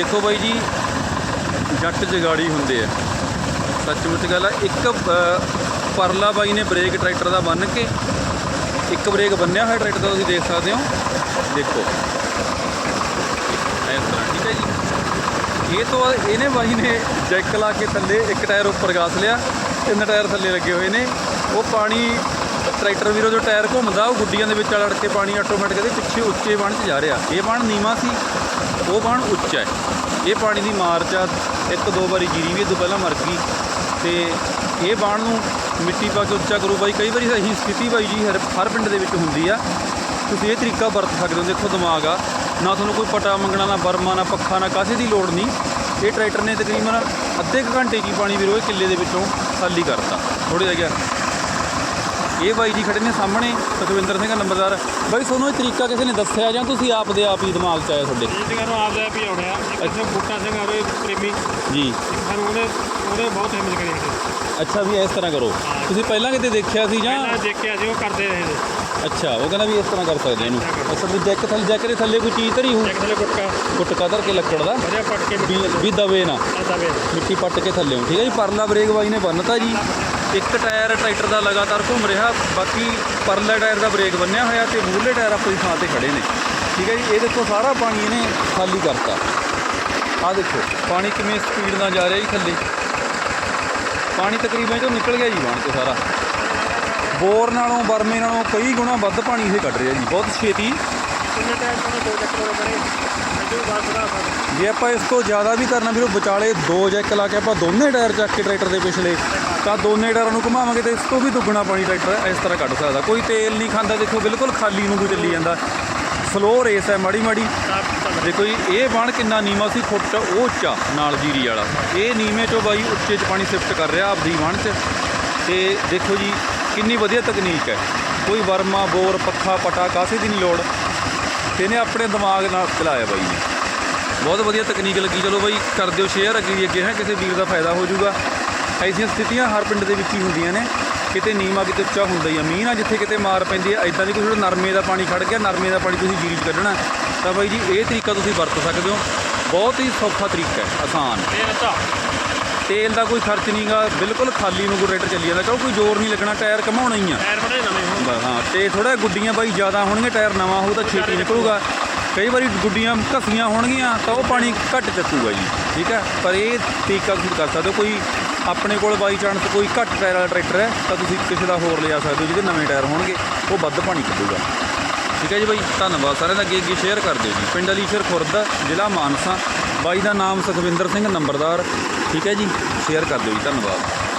ਦੇਖੋ ਬਾਈ ਜੀ, ਜੱਟ ਜਗਾੜੀ ਹੁੰਦੇ ਆ। ਸੱਚਮੁੱਚ ਗੱਲ ਆ, ਇੱਕ ਪਰਲਾ ਬਾਈ ਨੇ ਬ੍ਰੇਕ ਟਰੈਕਟਰ ਦਾ ਬੰਨ ਕੇ, ਇੱਕ ਬ੍ਰੇਕ ਬੰਨਿਆ ਹੋਇਆ ਟਰੈਕਟਰ ਦਾ, ਤੁਸੀਂ ਦੇਖ ਸਕਦੇ ਹੋ। ਦੇਖੋ। ਇਸ ਤਰ੍ਹਾਂ, ਠੀਕ ਹੈ ਜੀ। ਇਹ ਤੋਂ ਬਾਅਦ ਇਹਨੇ ਬਾਈ ਨੇ ਜੈਕ ਲਾ ਕੇ ਥੱਲੇ ਇੱਕ ਟਾਇਰ ਉੱਪਰ ਗਾਸ ਲਿਆ ਤਿੰਨ ਟਾਇਰ ਥੱਲੇ ਲੱਗੇ ਹੋਏ ਨੇ। ਉਹ ਪਾਣੀ ਟਰੈਕਟਰ ਵੀਰੋ, ਜੋ ਟਾਇਰ ਘੁੰਮਦਾ, ਉਹ ਗੁੱਡੀਆਂ ਦੇ ਵਿੱਚ ਅੜ ਕੇ ਪਾਣੀ ਆਟੋਮੈਟਿਕ ਦੇ ਪਿੱਛੇ ਉੱਚੇ ਬਣ 'ਚ ਜਾ ਰਿਹਾ। ਇਹ ਬਣ ਨੀਵਾਂ ਸੀ। ਉਹ ਬਣ ਉੱਚਾ ਹੈ। ਇਹ ਪਾਣੀ ਦੀ ਮਾਰਚ ਆ, ਇੱਕ ਦੋ ਵਾਰੀ ਗਿਰੀ ਵੀ ਇਹ ਤੋਂ ਪਹਿਲਾਂ ਮਰ ਗਈ। ਤੇ ਇਹ ਬਾਣ ਨੂੰ ਮਿੱਟੀ ਪਾ ਕੇ ਉੱਚਾ ਕਰੋ ਬਾਈ। ਕਈ ਵਾਰੀ ਇਹੀ ਸਥਿਤੀ ਬਾਈ ਜੀ, ਹਰ ਹਰ ਪਿੰਡ ਦੇ ਵਿੱਚ ਹੁੰਦੀ ਆ। ਤੁਸੀਂ ਇਹ ਤਰੀਕਾ ਵਰਤ ਸਕਦੇ ਹੋ, ਦੇਖੋ ਦਿਮਾਗ ਆ। ਨਾ ਤੁਹਾਨੂੰ ਕੋਈ ਪਟਾ ਮੰਗਣਾ, ਨਾ ਬਰਮਾ ਨਾ ਪੱਖਾ, ਨਾ ਕਾਸੇ ਦੀ ਲੋੜ ਨਹੀਂ। ਇਹ ਟਰੈਕਟਰ ਨੇ ਤਕਰੀਬਨ ਅੱਧੇ ਕੁ ਘੰਟੇ 'ਚ ਪਾਣੀ ਵੀਰੋ ਇਹ ਕਿੱਲੇ ਦੇ ਵਿੱਚੋਂ ਖਾਲੀ ਕਰਤਾ। ਥੋੜੇ ਜਿਹਾ ਇਹ ਬਾਈ ਜੀ ਖੜੇ ਨੇ ਸਾਹਮਣੇ। ਸੁਖਵਿੰਦਰ ਸਿੰਘ ਨੰਬਰਦਾਰ ਬਾਈ ਤੁਹਾਨੂੰ ਇਹ ਤਰੀਕਾ ਕਿਸੇ ਨੇ ਦੱਸਿਆ ਜਾਂ ਤੁਸੀਂ ਆਪ ਦੇ ਆਪ ਹੀ ਦਿਮਾਗ 'ਚ ਆਇਆ ਤੁਹਾਡੇ? ਸਿੰਘਾਂ ਨੂੰ ਆਪਦਾ ਵੀ ਆਉਣਿਆ ਸਿੰਘ ਬੂਟਾ ਸਿੰਘ ਆਵੇ ਪ੍ਰੇਮੀ। ਜੀ। ਸਾਨੂੰ ਉਹਨੇ ਉਹਨੇ ਬਹੁਤ ਹਿੰਮਤ ਕਰੀ ਸਾਡੇ ਅੱਛਾ ਵੀ ਇਸ ਤਰ੍ਹਾਂ ਕਰੋ। ਤੁਸੀਂ ਪਹਿਲਾਂ ਕਿਤੇ ਦੇਖਿਆ ਸੀ ਜਾਂ ਪਹਿਲਾਂ ਦੇਖਿਆ ਸੀ ਉਹ ਕਰਦੇ ਰਹੇ ਨੇ। ਅੱਛਾ ਉਹ ਕਹਿੰਦਾ ਵੀ ਇਸ ਤਰ੍ਹਾਂ ਕਰ ਸਕਦੇ ਇਹਨੂੰ। ਅੱਛਾ ਵੀ ਜੈਕ ਥੱਲੇ ਜੈਕ ਦੇ ਥੱਲੇ ਕੋਈ ਚੀਜ਼ ਧਰੀ ਹੋ ਇੱਕ ਥੱਲੇ ਗੁੱਟਕਾ। ਕੁੱਟ ਕਦਰ ਕੇ ਲੱਕੜ ਦਾ। ਵਧੀਆ ਪੱਟ ਕੇ ਵੀ ਦਵੇ ਨਾ। ਆਦਾ ਵੇ ਮਿੱਟੀ ਪੱਟ ਕੇ ਥੱਲੇ ਠੀਕ ਹੈ ਜੀ ਪਰਲਾ ਬ੍ਰੇਕ ਬਾਈ ਨੇ ਬੰਨਤਾ ਜੀ। ਇੱਕ ਟਾਇਰ ਟਰੈਕਟਰ ਦਾ ਲਗਾਤਾਰ ਘੁੰਮ ਰਿਹਾ ਬਾਕੀ ਪਰਲਾ ਟਾਇਰ ਦਾ ਬ੍ਰੇਕ ਬੰਨਿਆ ਹੋਇਆ ਤੇ ਮੂਹਰਲੇ ਟਾਇਰ ਆਪਣੀ ਥਾਂ ਤੇ ਖੜੇ ਨੇ। ਠੀਕ ਹੈ ਜੀ ਇਹ ਦੇਖੋ ਸਾਰਾ ਪਾਣੀ ਇਹਨੇ ਖਾਲੀ ਕਰਤਾ। ਆਹ ਦੇਖੋ ਪਾਣੀ ਕਿਵੇਂ ਸਪੀਡ ਨਾਲ ਜਾ ਰਿਹਾ ਜੀ ਥੱਲੇ। ਪਾਣੀ ਤਕਰੀਬਨ ਤੋਂ ਨਿਕਲ ਗਿਆ ਜੀ ਬਾਣ ਤੋਂ ਸਾਰਾ। ਬੋਰ ਨਾਲੋਂ ਬਰਮੇ ਨਾਲੋਂ ਕਈ ਗੁਣਾ ਵੱਧ ਪਾਣੀ ਇਹ ਕੱਢ ਰਿਹਾ ਜੀ। ਬਹੁਤ ਛੇਤੀ। ਜੇ ਆਪਾਂ ਇਸ ਤੋਂ ਜ਼ਿਆਦਾ ਵੀ ਕਰਨਾ ਵੀਰੋ ਵਿਚਾਲੇ ਦੋ ਜੈਕ ਲਾ ਕੇ ਆਪਾਂ ਦੋਨੇ ਟਾਇਰ ਚੱਕ ਕੇ ਟਰੈਕਟਰ ਦੇ ਪਿਛਲੇ ਤਾਂ ਦੋਨੇ ਡਰਾਂ ਨੂੰ ਘੁਮਾਵਾਂਗੇ ਤੇ ਇਸ ਤੋਂ ਵੀ ਦੁੱਗਣਾ ਪਾਣੀ ਟਰੈਕਟਰ ਇਸ ਤਰ੍ਹਾਂ ਕੱਢ ਸਕਦਾ। ਕੋਈ ਤੇਲ ਨਹੀਂ ਖਾਂਦਾ, ਦੇਖੋ ਬਿਲਕੁਲ ਖਾਲੀ ਨੂੰ ਕੋਈ ਚੱਲੀ ਜਾਂਦਾ। ਸਲੋ ਰੇਸ ਹੈ, ਮਾੜੀ ਮਾੜੀ। ਦੇਖੋ ਜੀ, ਇਹ ਬਣ ਕਿੰਨਾ ਨੀਵਾਂ ਸੀ ਫੁੱਟ ਉਹ ਉੱਚਾ, ਨਾਲ ਜੀਰੀ ਵਾਲਾ। ਇਹ ਨੀਵੇਂ ਚੋਂ ਬਾਈ ਉੱਚੇ 'ਚ ਪਾਣੀ ਸ਼ਿਫਟ ਕਰ ਰਿਹਾ ਆਪਦੀ ਬਣ 'ਚ। ਤੇ ਦੇਖੋ ਜੀ, ਕਿੰਨੀ ਵਧੀਆ ਤਕਨੀਕ ਹੈ। ਕੋਈ ਵਰਮਾ, ਬੋਰ, ਪੱਖਾ, ਪਟਾ, ਕਾਸੇ ਦੀ ਨਹੀਂ ਲੋੜ। ਤੇ ਇਹਨੇ ਆਪਣੇ ਦਿਮਾਗ ਨਾਲ ਚਲਾਇਆ ਬਾਈ ਨੇ। ਬਹੁਤ ਵਧੀਆ ਤਕਨੀਕ ਲੱਗੀ। ਚਲੋ ਬਾਈ, ਕਰ ਦਿਓ ਸ਼ੇਅਰ ਅੱਗੇ ਅੱਗੇ ਹੈ, ਕਿਸੇ ਵੀਰ ਦਾ ਫਾਇਦਾ ਹੋ ਜਾਊਗਾ। ਐਸੀਆਂ ਸਥਿਤੀਆਂ ਹਰ ਪਿੰਡ ਦੇ ਵਿੱਚ ਹੀ ਹੁੰਦੀਆਂ ਨੇ। ਕਿਤੇ ਨੀਵਾਂ ਕਿਤੇ ਉੱਚਾ ਹੁੰਦਾ ਹੀ ਆ। ਮੀਂਹ ਨਾਲ ਜਿੱਥੇ ਕਿਤੇ ਮਾਰ ਪੈਂਦੀ ਹੈ ਐਦਾਂ ਦੀ ਕੋਈ ਨਰਮੇ ਦਾ ਪਾਣੀ ਖੜ ਗਿਆ ਨਰਮੇ ਦਾ ਪਾਣੀ ਤੁਸੀਂ ਜੀਰੀ 'ਚ ਕੱਢਣਾ। ਤਾਂ ਬਾਈ ਜੀ ਇਹ ਤਰੀਕਾ ਤੁਸੀਂ ਵਰਤ ਸਕਦੇ ਹੋ। ਬਹੁਤ ਹੀ ਸੌਖਾ ਤਰੀਕਾ ਹੈ ਆਸਾਨ। ਤੇਲ ਦਾ ਕੋਈ ਖਰਚ ਨਹੀਂਗਾ ਬਿਲਕੁਲ ਖਾਲੀ ਨੂੰ ਰੇਟਰ ਚੱਲੀ ਜਾਂਦਾ। ਕਿਉਂ ਕੋਈ ਜ਼ੋਰ ਨਹੀਂ ਲੱਗਣਾ ਟਾਇਰ ਘਮਾਉਣਾ ਹੀ ਆ। ਟਾਇਰ ਬੜੇ ਨਵੇਂ ਹੋਣ। ਬਸ ਹਾਂ ਤੇ ਥੋੜਾ ਗੁੱਡੀਆਂ ਬਾਈ ਜ਼ਿਆਦਾ ਹੋਣਗੀਆਂ ਟਾਇਰ ਨਵਾਂ ਹੋਊ ਤਾਂ ਛੇਤੀ ਨਿਕਲੂਗਾ। ਕਈ ਵਾਰੀ ਗੁੱਡੀਆਂ ਘਸੀਆਂ ਹੋਣਗੀਆਂ ਤਾਂ ਉਹ ਪਾਣੀ ਘੱਟ ਚੱਕੂਗਾ ਜੀ ਠੀਕ ਹੈ? ਪਰ ਇਹ ਤਰੀਕਾ ਤੁਸੀਂ ਕਰ ਸਕਦੇ ਹੋ ਕੋਈ ਆਪਣੇ ਕੋਲ ਬਾਈ ਚਾਂਸ ਕੋਈ ਘੱਟ ਟਾਇਰ ਵਾਲਾ ਟਰੈਕਟਰ ਹੈ, ਤਾਂ ਤੁਸੀਂ ਕਿਸੇ ਦਾ ਹੋਰ ਲਿਆ ਸਕਦੇ ਹੋ, ਜਿਹਦੇ ਨਵੇਂ ਟਾਇਰ ਹੋਣਗੇ, ਉਹ ਵੱਧ ਪਾਣੀ ਕੱਢੂਗਾ। ਠੀਕ ਹੈ ਜੀ ਬਾਈ, ਧੰਨਵਾਦ ਸਾਰਿਆਂ ਦਾ, ਅੱਗੇ ਅੱਗੇ ਸ਼ੇਅਰ ਕਰ ਦਿਓ ਜੀ। ਪਿੰਡ ਅਲੀਸ਼ਰ ਖੁਰਦ, ਜ਼ਿਲ੍ਹਾ ਮਾਨਸਾ। ਬਾਈ ਦਾ ਨਾਮ ਸੁਖਵਿੰਦਰ ਸਿੰਘ, ਨੰਬਰਦਾਰ। ਠੀਕ ਹੈ ਜੀ ਸ਼ੇਅਰ ਕਰ ਦਿਓ ਜੀ, ਧੰਨਵਾਦ।